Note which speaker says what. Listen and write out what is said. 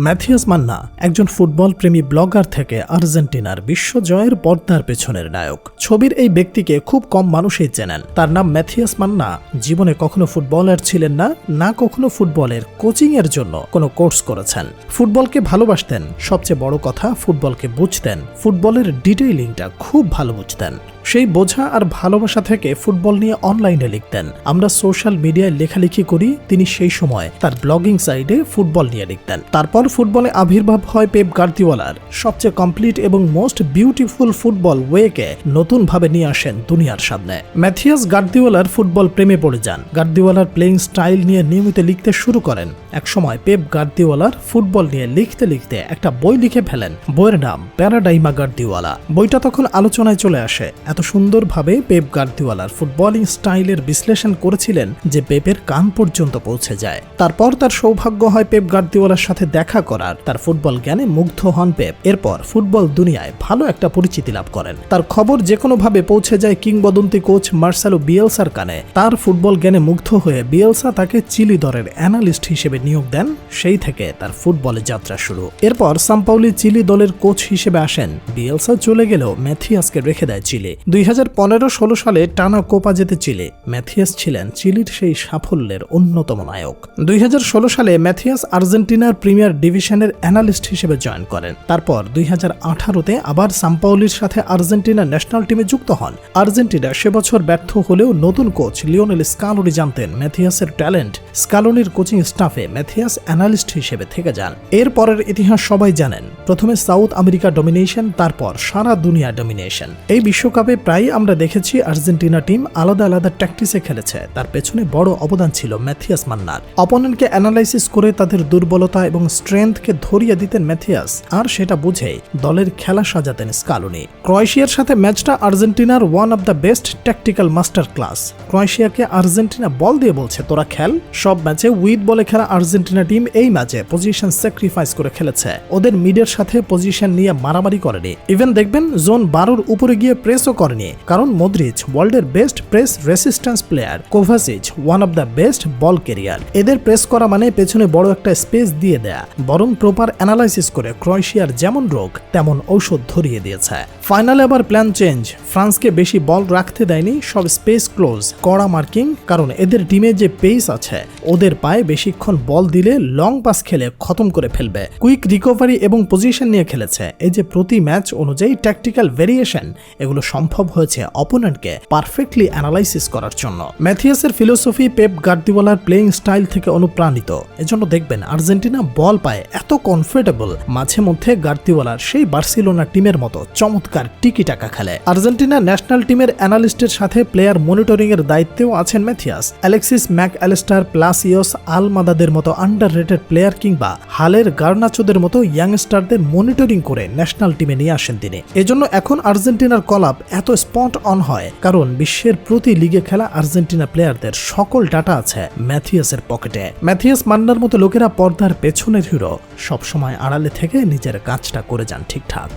Speaker 1: Matheus Manna একজন football প্রেমী blogger থেকে আর্জেন্টিনার বিশ্বজয়ের পর্দার পেছনের নায়ক। ছবির এই ব্যক্তিকে খুব কম মানুষই চেনেন। তার নাম ম্যাথিয়াস মান্না। জীবনে কখনো ফুটবলার ছিলেন না না কখনো ফুটবলের কোচিং এর জন্য কোনো কোর্স করেছেন। ফুটবলকে ভালোবাসতেন, সবচেয়ে বড় কথা ফুটবলকে বুঝতেন। ফুটবলের ডিটেইলিংটা খুব ভালো বুঝতেন। সেই বোঝা আর ভালোবাসা থেকে ফুটবল নিয়ে অনলাইনে লিখতেন। আমরা সোশ্যাল মিডিয়ায় লেখালেখি করি, তিনি সেই সময় তার ব্লগিং সাইডে ফুটবল নিয়ে লিখতেন। তারপর ফুটবলে আবির্ভাব হয় পেপ গার্দিওয়ালার। সবচেয়ে কমপ্লিট এবং মোস্ট বিউটিফুল ফুটবল ওয়েকে নতুনভাবে নিয়ে আসেন দুনিয়ার সামনে। ম্যাথিয়াস গার্দিওয়ালার ফুটবল প্রেমে পড়ে যান। গার্দিওয়ালার প্লেইং স্টাইল নিয়ে নিয়মিত লিখতে শুরু করেন। একসময় পেপ গার্দিওয়ালার ফুটবল নিয়ে লিখতে লিখতে একটা বই লিখে ফেলেন। বইয়ের নাম প্যারাডাইমা গার্দিওয়ালা। বইটা তখন আলোচনায় চলে আসে। এত সুন্দরভাবে পেপ গার্দিওয়ালার ফুটবলিং স্টাইলের বিশ্লেষণ করেছিলেন যে পেপের কান পর্যন্ত পৌঁছে যায়। তারপর তার সৌভাগ্য হয় পেপ গার্দিওয়ালার সাথে দেখা করার। তার ফুটবল জ্ঞানে মুগ্ধ হন পেপ। এরপর ফুটবল দুনিয়ায় ভালো একটা পরিচিতি লাভ করেন। তার খবর যে কোনোভাবে পৌঁছে যায় কিংবদন্তি কোচ মার্সেলো বিয়েলসার কানে। তার ফুটবল জ্ঞানে মুগ্ধ হয়ে বিয়েলসা তাকে চিলি দলের অ্যানালিস্ট হিসেবে নিয়োগ দেন। সেই থেকে তার ফুটবলে যাত্রা শুরু। এরপর সাম্পাউলি চিলি দলের কোচ হিসেবে আসেন। বিয়েলসা চলে গেলেও ম্যাথিয়াসকে রেখে দেয় চিলি। দুই হাজার পনেরো ষোলো সালে টানা কোপা যেতে চিলে। ম্যাথিয়াস ছিলেন চিলির সেই সাফল্যের অন্যতম নায়ক। দুই হাজার ষোলো সালে ম্যাথিয়াস আর্জেন্টিনার প্রিমিয়ার ডিভিশনের অ্যানালিস্ট হিসেবে জয়েন করেন। তারপর দুই হাজার আঠারোতে আবার সাম্পাউলির সাথে আর্জেন্টিনা ন্যাশনাল টিমে যুক্ত হন। আর্জেন্টিনা সে বছর ব্যর্থ হলেও নতুন কোচ লিওনেল স্কালোনি জানতেন ম্যাথিয়াসের ট্যালেন্ট। স্কালোনির কোচিং স্টাফে ম্যাথিয়াস অ্যানালিস্ট হিসেবে থেকে যান। এর পরের ইতিহাস সবাই জানেন। প্রথমে সাউথ আমেরিকা ডমিনেশন, তারপর সারা দুনিয়া ডমিনেশন। এই বিশ্বকাপে প্রায় আমরা দেখেছি আর্জেন্টিনা টিম আলাদা আলাদা ট্যাকটিসে খেলেছে। তার পেছনে বড় অবদান ছিল ম্যাথিয়াস মান্নার। অপোনেন্টকে অ্যানালাইসিস করে তাদের দুর্বলতা এবং স্ট্রেংথকে ধরিয়ে দিতেন ম্যাথিয়াস, আর সেটা বুঝেই দলের খেলা সাজাতেন স্কালুনি। ক্রোয়েশিয়ার সাথে ম্যাচটা আর্জেন্টিনার one of the best tactical master class ক্রোয়েশিয়াকে আর্জেন্টিনা বল দিয়ে বলছে, তোরা খেল। সব ম্যাচে উইথ বলে খেলা আর্জেন্টিনা টিম এই ম্যাচে পজিশন স্যাক্রিফাইস করে খেলেছে। ওদের মিডের সাথে পজিশন নিয়ে মারামারি করেনি। ইভেন দেখবেন জোন বারোর উপরে গিয়ে প্রেসও করেনি, কারণ মদ্রিচ ওয়ার্ল্ডের best press resistance player Kovacic one of the best ball carrier এদের প্রেস করা মানে পেছনে বড় একটা স্পেস দিয়ে দেয়া, বরং প্রপার অ্যানালাইসিস করে ক্রোয়েশিয়ার যেমন রোগ, তেমন ঔষধ ধরিয়ে দিয়েছে। ফাইনালে আবার প্ল্যান চেঞ্জ ফ্রান্সকে বেশি বল রাখতে দেয়নি, সব স্পেস ক্লোজ কড়া মার্কিং কারণ এদের টিমে যে পেস আছে, ওদের পায়ে বেশিক্ষণ বল দিলে লং পাস খেলে খতম করে ফেলবে। কুইক রিকভারি এবং পজিশন নিয়ে খেলেছে, এই যে প্রতি ম্যাচ অনুযায়ী ট্যাকটিক্যাল ভেরিয়েশন এগুলো সম্ভব হয়েছে অপোনেন্টকে পারফেক্টলি অ্যানালাইসিস করার জন্য। ম্যাথিয়াসের ফিলোসফি পেপ গার্দিওয়ালার প্লেইং স্টাইল থেকে অনুপ্রাণিত। এজন্য দেখবেন আর্জেন্টিনা বল পায় এত কমফোর্টেবল। মাঝে মধ্যে গার্দিওয়ালার সেই বার্সিলোনা টিমের মতো চমৎকার টিকি টাকা খেলে। আর্জেন্টিনা ন্যাশনাল টিমের অ্যানালিস্টের সাথে প্লেয়ার মনিটরিং এর দায়িত্বেও আছেন Mathias. Alexis Mac Allister Palacios আলমাদাদের মতো আন্ডার রেটেড প্লেয়ার কিংবা হালের গার্নাচোদের মতো ইয়াংস্টারদের মনিটরিং করে ন্যাশনাল টিমে নিয়ে আসেন তিনি। এজন্য এখন আর্জেন্টিনার কলাপ এত স্পট অন হয়, কারণ বিশ্বের প্রতি লিগে খেলা আর্জেন্টিনা প্লেয়ারদের সকল ডাটা আছে ম্যাথিয়াসের পকেটে। ম্যাথিয়াস মান্নার মতো লোকেরা পর্দার পেছনের হিরো, সবসময় আড়ালে থেকে নিজের কাজটা করে যান ঠিকঠাক।